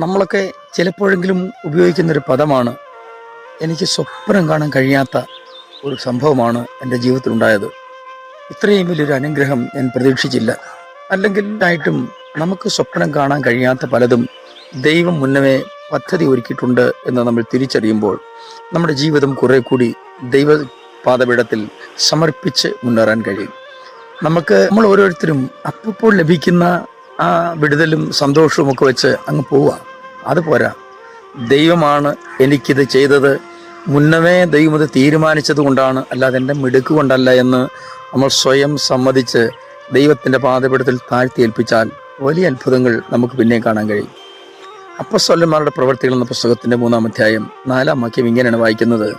നമ്മളൊക്കെ ചിലപ്പോഴെങ്കിലും ഉപയോഗിക്കുന്നൊരു പദമാണ്. എനിക്ക് സ്വപ്നം കാണാൻ കഴിയാത്ത ഒരു സംഭവമാണ് എന്റെ ജീവിതത്തിലുണ്ടായത്. ഇത്രയും വലിയൊരു അനുഗ്രഹം ഞാൻ പ്രതീക്ഷിച്ചില്ല. അല്ലെങ്കിൽ ആയിട്ടും നമുക്ക് സ്വപ്നം കാണാൻ കഴിയാത്ത പലതും ദൈവം മുന്നമേ പദ്ധതി ഒരുക്കിയിട്ടുണ്ട് എന്ന് നമ്മൾ തിരിച്ചറിയുമ്പോൾ നമ്മുടെ ജീവിതം കുറെ കൂടി ദൈവ പാതപീഠത്തിൽ സമർപ്പിച്ച് മുന്നേറാൻ കഴിയും. നമുക്ക് നമ്മൾ ഓരോരുത്തരും അപ്പോൾ ലഭിക്കുന്ന ആ വിടുതലും സന്തോഷവും ഒക്കെ വെച്ച് അങ്ങ് പോവുക. അത് പോരാ. ദൈവമാണ് എനിക്കിത് ചെയ്തത്. മുന്നമേ ദൈവം ഇത് തീരുമാനിച്ചത് കൊണ്ടാണ് അല്ലാതെ എന്റെ മിടുക്ക് കൊണ്ടല്ല എന്ന് നമ്മൾ സ്വയം സമ്മതിച്ച് ദൈവത്തിന്റെ പാതപിടത്തിൽ താഴ്ത്തി ഏൽപ്പിച്ചാൽ വലിയ അത്ഭുതങ്ങൾ നമുക്ക് പിന്നെയും കാണാൻ കഴിയും. അപ്പസ്വല്ലന്മാരുടെ പ്രവർത്തികൾ എന്ന പുസ്തകത്തിന്റെ മൂന്നാം അധ്യായം നാലാം വാക്യം ഇങ്ങനെയാണ് വായിക്കുന്നത്.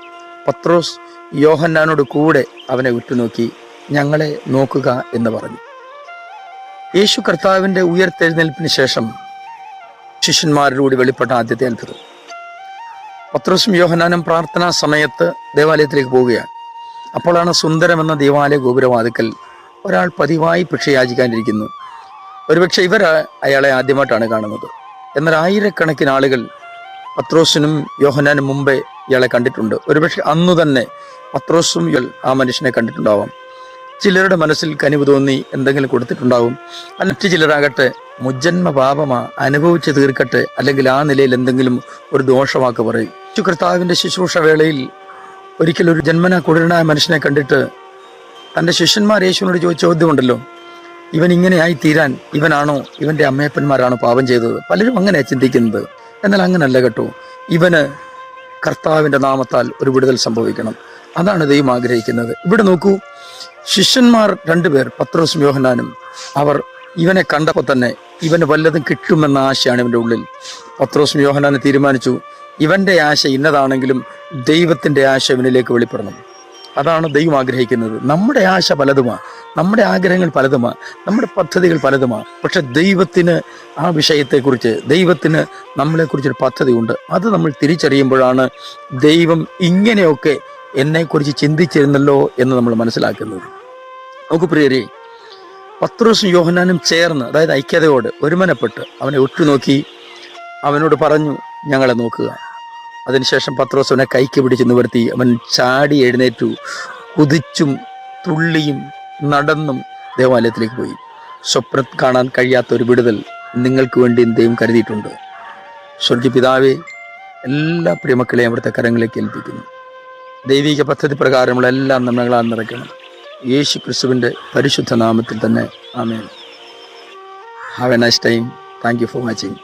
പത്രോസ് യോഹന്നാനോട് കൂടെ അവനെ ഉറ്റുനോക്കി ഞങ്ങളെ നോക്കുക എന്ന് പറഞ്ഞു. യേശു കർത്താവിന്റെ ഉയർത്തെഴുന്നേൽപ്പിന് ശേഷം ശിഷ്യന്മാരിലൂടെ വെളിപ്പെട്ട ആദ്യത്തെ അത്ഭുതം. പത്രോസും യോഹനാനും പ്രാർത്ഥനാ സമയത്ത് ദേവാലയത്തിലേക്ക് പോവുകയാണ്. അപ്പോഴാണ് സുന്ദരം എന്ന ദേവാലയ ഗോപുരവാതുക്കൽ ഒരാൾ പതിവായി ഭിക്ഷ യാചിക്കാനിരിക്കുന്നു ഒരുപക്ഷെ ഇവർ അയാളെ ആദ്യമായിട്ടാണ് കാണുന്നത്. എന്നാൽ ആയിരക്കണക്കിന് ആളുകൾ പത്രോസിനും യോഹനാനും മുമ്പേ ഇയാളെ കണ്ടിട്ടുണ്ട്. ഒരുപക്ഷെ അന്നു തന്നെ പത്രോസും ആ മനുഷ്യനെ കണ്ടിട്ടുണ്ടാവാം. ചിലരുടെ മനസ്സിൽ കനിവ് തോന്നി എന്തെങ്കിലും കൊടുത്തിട്ടുണ്ടാവും. അല്ല മറ്റു ചിലരാകട്ടെ മുജ്ജന്മ പാപമാ അനുഭവിച്ച് തീർക്കട്ടെ അല്ലെങ്കിൽ ആ നിലയിൽ എന്തെങ്കിലും ഒരു ദോഷവാക്ക് പറയും. യേശു കർത്താവിന്റെ ശുശ്രൂഷ വേളയിൽ ഒരിക്കൽ ഒരു ജന്മന കുടരനായ മനുഷ്യനെ കണ്ടിട്ട് തന്റെ ശിഷ്യന്മാർ യേശുവിനോട് ചോദിച്ച ചോദ്യമുണ്ടല്ലോ. ഇവൻ ഇങ്ങനെയായി തീരാൻ ഇവനാണോ? ഇവന്റെ അമ്മയപ്പന്മാരാണോ പാപം ചെയ്തത്? പലരും അങ്ങനെയാണ് ചിന്തിക്കുന്നത്. എന്നാൽ അങ്ങനല്ല കേട്ടോ. ഇവന് കർത്താവിന്റെ നാമത്താൽ ഒരു വിടുതൽ സംഭവിക്കണം. അതാണ് ദൈവം ആഗ്രഹിക്കുന്നത്. ഇവിടെ നോക്കൂ ശിഷ്യന്മാർ രണ്ടുപേർ പത്രോസും യോഹനാനും അവർ ഇവനെ കണ്ടപ്പോൾ തന്നെ ഇവന് വല്ലതും കിട്ടുമെന്ന ആശയാണ് ഇവന്റെ ഉള്ളിൽ. പത്രോസും യോഹനാനും തീരുമാനിച്ചു ഇവന്റെ ആശ ഇന്നതാണെങ്കിലും ദൈവത്തിന്റെ ആശ ഇവനിലേക്ക് വെളിപ്പെടണം. അതാണ് ദൈവം ആഗ്രഹിക്കുന്നത്. നമ്മുടെ ആശ പലതുമാ. നമ്മുടെ ആഗ്രഹങ്ങൾ പലതുമാ. നമ്മുടെ പദ്ധതികൾ പലതുമാ. പക്ഷെ ദൈവത്തിന് ആ വിഷയത്തെക്കുറിച്ച് ദൈവത്തിന് പദ്ധതി ഉണ്ട് അത് നമ്മൾ തിരിച്ചറിയുമ്പോഴാണ് ദൈവം ഇങ്ങനെയൊക്കെ എന്നെക്കുറിച്ച് ചിന്തിച്ചിരുന്നല്ലോ എന്ന് നമ്മൾ മനസ്സിലാക്കുന്നത്. നമുക്ക് പ്രിയരെ പത്രോസും യോഹനാനും ചേർന്ന് അതായത് ഐക്യതയോട് ഒരുമനപ്പെട്ട് അവനെ ഉറ്റുനോക്കി അവനോട് പറഞ്ഞു ഞങ്ങളെ നോക്കുക. അതിനുശേഷം പത്രോസ് അവനെ കൈക്ക് പിടിച്ച് നിവർത്തി. അവൻ ചാടി എഴുന്നേറ്റു. കുതിച്ചും തുള്ളിയും നടന്നും ദേവാലയത്തിലേക്ക് പോയി. സ്വപ്നം കാണാൻ കഴിയാത്ത ഒരു വിടുതൽ നിങ്ങൾക്ക് വേണ്ടി ദൈവം കരുതിയിട്ടുണ്ട്. സ്വർഗി പിതാവെ എല്ലാ പ്രിയമക്കളെയും അവിടുത്തെ കരങ്ങളിലേക്ക് ഏൽപ്പിക്കുന്നു. ദൈവിക പദ്ധതി പ്രകാരമുള്ള എല്ലാ നന്മകളാൽ നിറയ്ക്കണം. യേശു ക്രിസ്തുവിന്റെ പരിശുദ്ധ നാമത്തിൽ തന്നെ. ആമേൻ. Have a nice time thank you for watching